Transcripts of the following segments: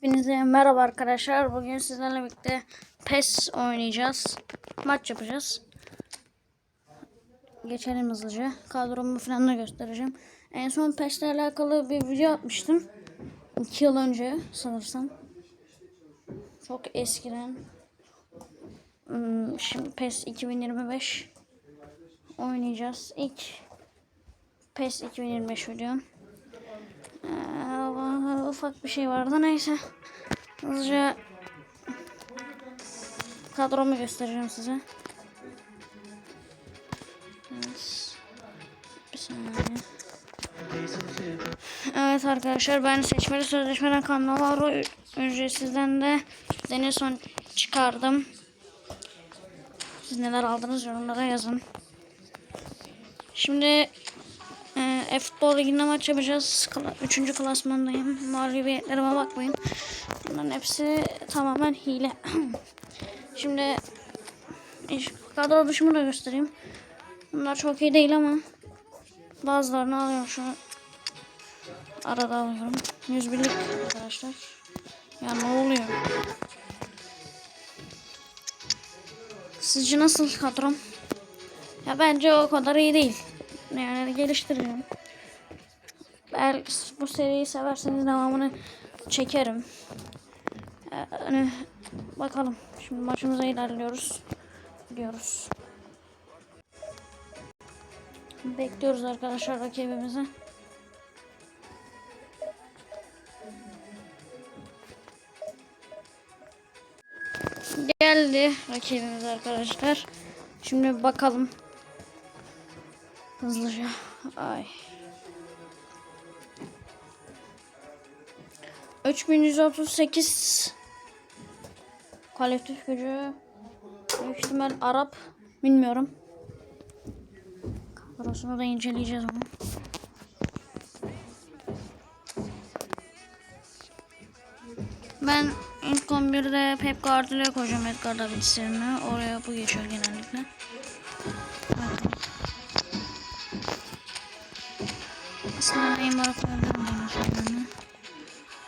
Hepinize merhaba arkadaşlar. Bugün sizlerle birlikte PES oynayacağız. Maç yapacağız. Geçelim hızlıca. Kadromu falan da göstereceğim. En son PES'le alakalı bir video atmıştım. 2 yıl önce sanırsam. Çok eskiden. Hmm, Şimdi PES 2025 oynayacağız. İlk PES 2025 videom. Ee, ufak bir şey vardı neyse. Hızlıca kadromu göstereceğim size. Evet. Bir saniye. Evet arkadaşlar ben seçmeli sözleşmeden Cannavaro ücretsizden de Denison çıkardım. Siz neler aldınız yorumlara yazın. Şimdi e-futbol liginde maç yapacağız. Kla- Üçüncü klasmandayım. Mağlubiyetlerime bakmayın. Bunların hepsi tamamen hile. Şimdi iş- kadro dışımı da göstereyim. Bunlar çok iyi değil ama bazılarını alıyorum şu an. Arada alıyorum. 101'lik arkadaşlar. Ya ne oluyor? Sizce nasıl kadrom? Ya bence o kadar iyi değil. Yani geliştireceğim. Eğer bu seriyi severseniz devamını çekerim. Yani bakalım. Şimdi maçımıza ilerliyoruz. Gidiyoruz. Bekliyoruz arkadaşlar rakibimizi. Geldi rakibimiz arkadaşlar. Şimdi bakalım. Hızlıca. Ay. 3138 kolektif gücü büyük ihtimal Arap bilmiyorum. Kadrosunu da inceleyeceğiz onu. Ben ilk 11'de Pep Guardiola koyacağım Edgar Davids yerine. Oraya bu geçiyor genellikle. Üzerine.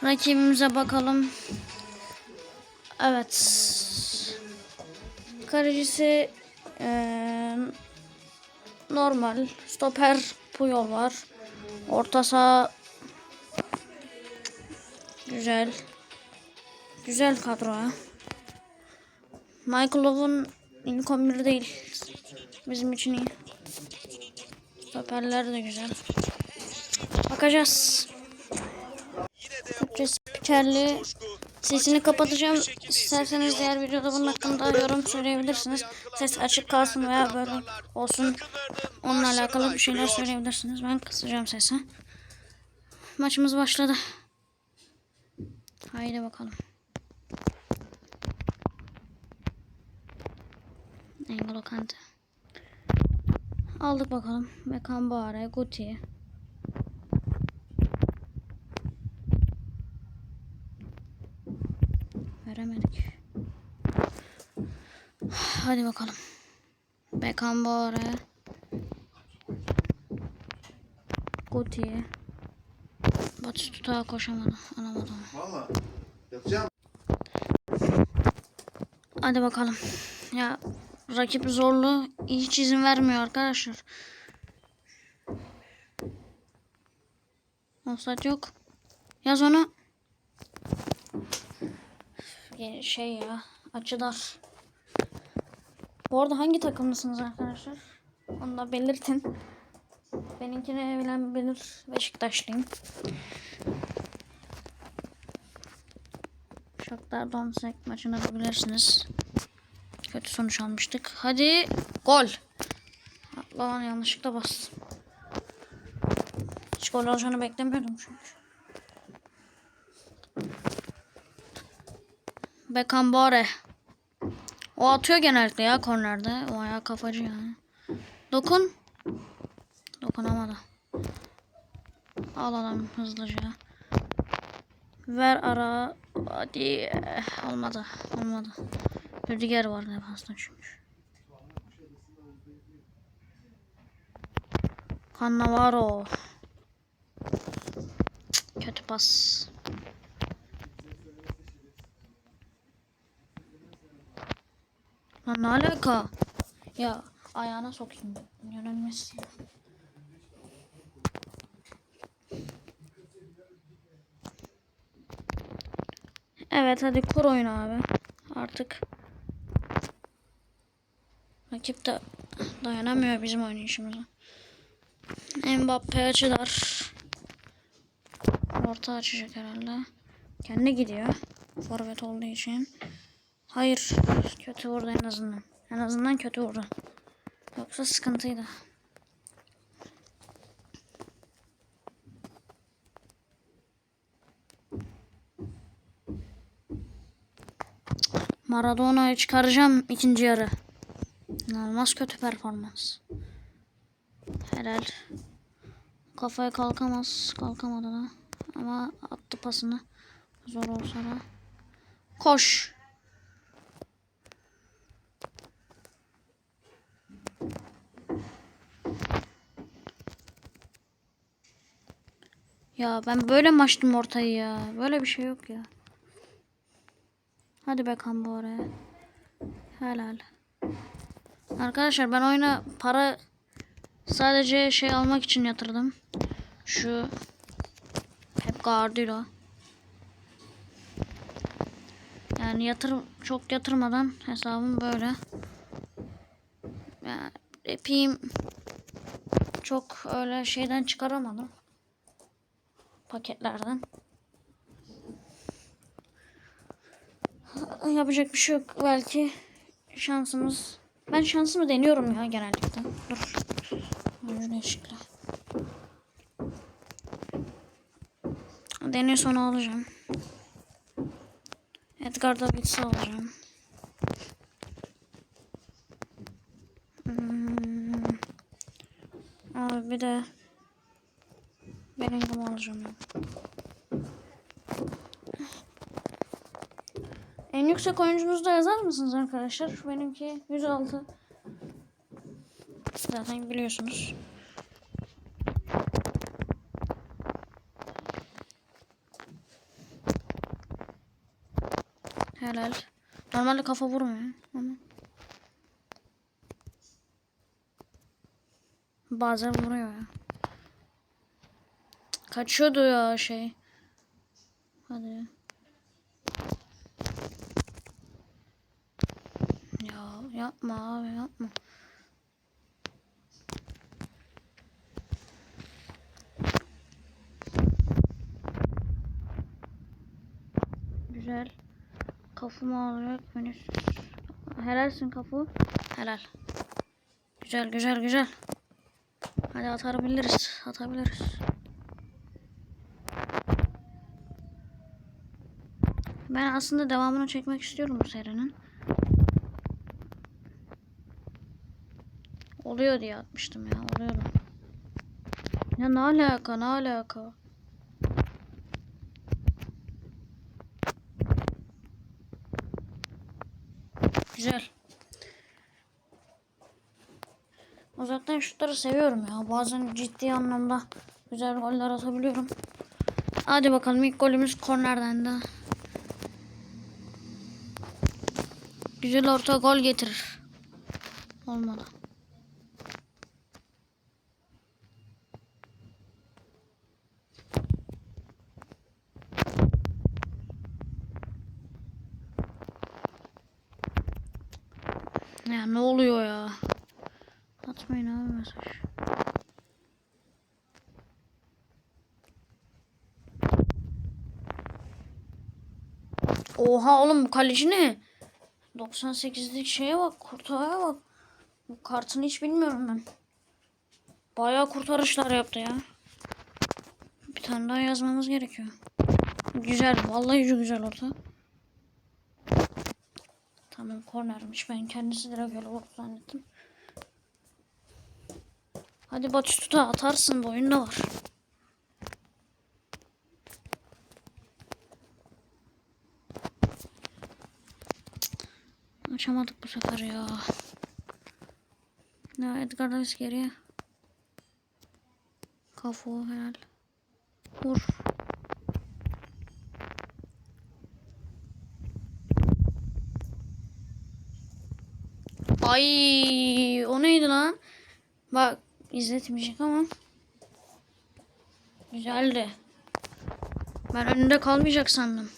Rakibimize bakalım. Evet. Kalecisi eee, normal. Stoper Puyol var. Orta saha güzel. Güzel kadro ha. Michael Owen ilk 11 değil. Bizim için iyi. Stoperler de güzel. Bakacağız. Spikerli sesini kapatacağım. İsterseniz diğer videoda bunun hakkında yorum söyleyebilirsiniz. Ses açık kalsın veya böyle olsun. Onunla alakalı bir şeyler söyleyebilirsiniz. Ben kısacağım sesi. Maçımız başladı. Haydi bakalım. Engolo Kante. Aldık bakalım. Bekambare, Guti. Hadi bakalım. Bekambare. Guti. Batistuta koşamadı. Alamadı. Valla yapacağım. Hadi bakalım. Ya rakip zorlu hiç izin vermiyor arkadaşlar. Offside yok. Yaz onu. Şey ya açı dar. Bu arada hangi takımlısınız arkadaşlar? Onu da belirtin. Benimkini bilen bilir. Beşiktaşlıyım. Shakhtar Donetsk maçını da bilirsiniz. Kötü sonuç almıştık. Hadi gol. Lan yanlışlıkla bastım. Hiç gol olacağını beklemiyordum çünkü. Bekambare. O atıyor genellikle ya kornerde. O ayağı kafacı yani. Dokun. Dokunamadı. Al adam hızlıca. Ver ara. Hadi. Olmadı. Olmadı. Rüdiger var defansta çünkü. Cannavaro. Kötü pas. Lan ne alaka? Ya ayağına sokayım. Yönelmesin. Evet hadi kur oyunu abi. Artık rakip de dayanamıyor bizim oynayışımıza. Mbappe açılar. Orta açacak herhalde. Kendi gidiyor. Forvet olduğu için. Hayır. Kötü vurdu en azından. En azından kötü vurdu. Yoksa sıkıntıydı. Maradona'yı çıkaracağım ikinci yarı. İnanılmaz kötü performans. Helal. Kafaya kalkamaz. Kalkamadı da. Ama attı pasını. Zor olsa da. Koş. Ya ben böyle mi açtım ortayı ya? Böyle bir şey yok ya. Hadi bakalım bu oraya. Helal. Arkadaşlar ben oyuna para sadece şey almak için yatırdım. Şu hep Guardiola. Yani yatır çok yatırmadan hesabım böyle. Yani epeyim çok öyle şeyden çıkaramadım. Paketlerden. Yapacak bir şey yok. Belki şansımız. Ben şansımı deniyorum ya genellikle. Dur. Değişikliği. Deney sonu alacağım. Edgar Davids'i alacağım. Hmm. Abi bir de Bellingham'ı alacağım ya. En yüksek oyuncunuzu da yazar mısınız arkadaşlar? Benimki 106. Zaten biliyorsunuz. Helal. Normalde kafa vurmuyor ama. Bazen vuruyor ya. Kaçıyordu ya şey. Hadi. Ya yapma abi yapma. Güzel. Kafamı alacak Vinicius. Helalsin kafu. Helal. Güzel güzel güzel. Hadi atabiliriz. Atabiliriz. Ben aslında devamını çekmek istiyorum bu serinin. Oluyor diye atmıştım ya. Oluyordu. Ya ne alaka ne alaka? Güzel. Uzaktan şutları seviyorum ya. Bazen ciddi anlamda güzel goller atabiliyorum. Hadi bakalım ilk golümüz kornerden de. Güzel orta gol getirir. Olmadı. Ya ne oluyor ya? Atmayın abi mesaj. Oha oğlum bu kaleci ne? 98'lik şeye bak, kurtaraya bak. Bu kartını hiç bilmiyorum ben. Bayağı kurtarışlar yaptı ya. Bir tane daha yazmamız gerekiyor. Güzel, vallahi güzel orta. Tamam kornermiş. Ben kendisi direkt öyle vurdu zannettim. Hadi Batistuta atarsın bu oyunda var. Açamadık bu sefer ya. Ya Edgar Davis geriye. Kafu helal. Vur. Ay o neydi lan? Bak izletmeyecek ama. Güzeldi. Ben önünde kalmayacak sandım.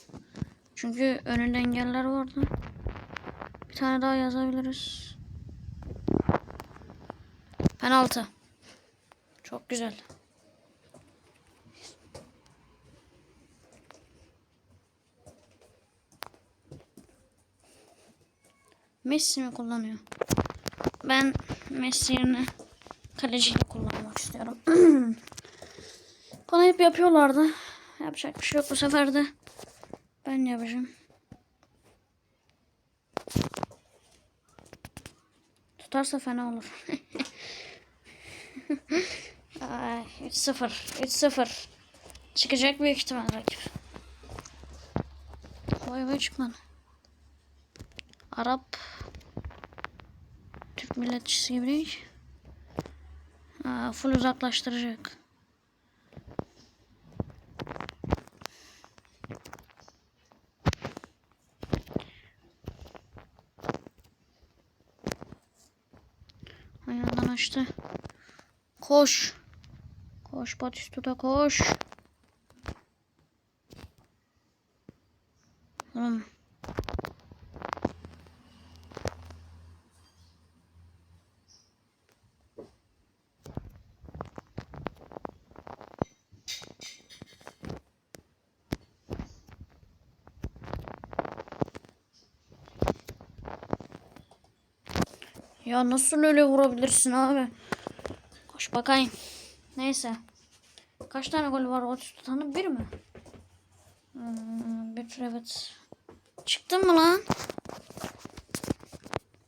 Çünkü önünde engeller vardı. Bir tane daha yazabiliriz. Penaltı. Çok güzel. Messi mi kullanıyor? Ben Messi yerine kaleciyi kullanmak istiyorum. Bana hep yapıyorlardı. Yapacak bir şey yok bu sefer de. Ben yapacağım. Tutarsa fena olur. Ay, 3-0. 3-0. Çıkacak büyük ihtimal rakip. Vay vay çıkmadı. Arap Türk milletçisi gibi değil. Aa, full uzaklaştıracak. Açtı. Koş. Koş Batistuta koş. Oğlum. Ya nasıl öyle vurabilirsin abi? Koş bakayım. Neyse. Kaç tane gol var o tutanın? Bir mi? Hmm, bir evet. Çıktın mı lan?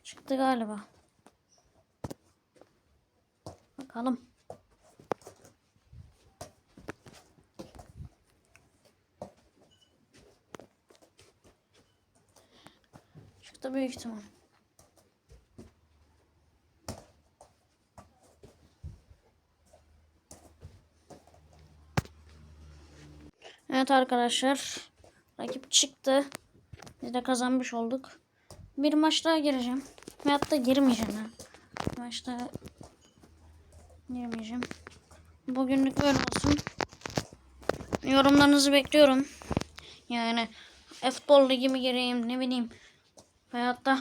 Çıktı galiba. Bakalım. Çıktı büyük ihtimal. Evet arkadaşlar. Rakip çıktı. Biz de kazanmış olduk. Bir maç daha gireceğim. Veyahut da girmeyeceğim. Ha. Bir maç daha girmeyeceğim. Bugünlük böyle olsun. Yorumlarınızı bekliyorum. Yani futbol ligi mi gireyim ne bileyim. Veyahut da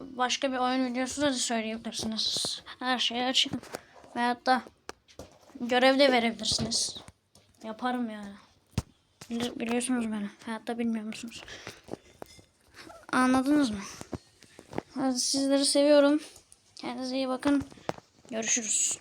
başka bir oyun videosu da söyleyebilirsiniz. Her şeyi açayım. Veyahut da görev de verebilirsiniz. Yaparım yani. Bili- biliyorsunuz beni. Hayatta bilmiyor musunuz? Anladınız mı? Hadi sizleri seviyorum. Kendinize iyi bakın. Görüşürüz.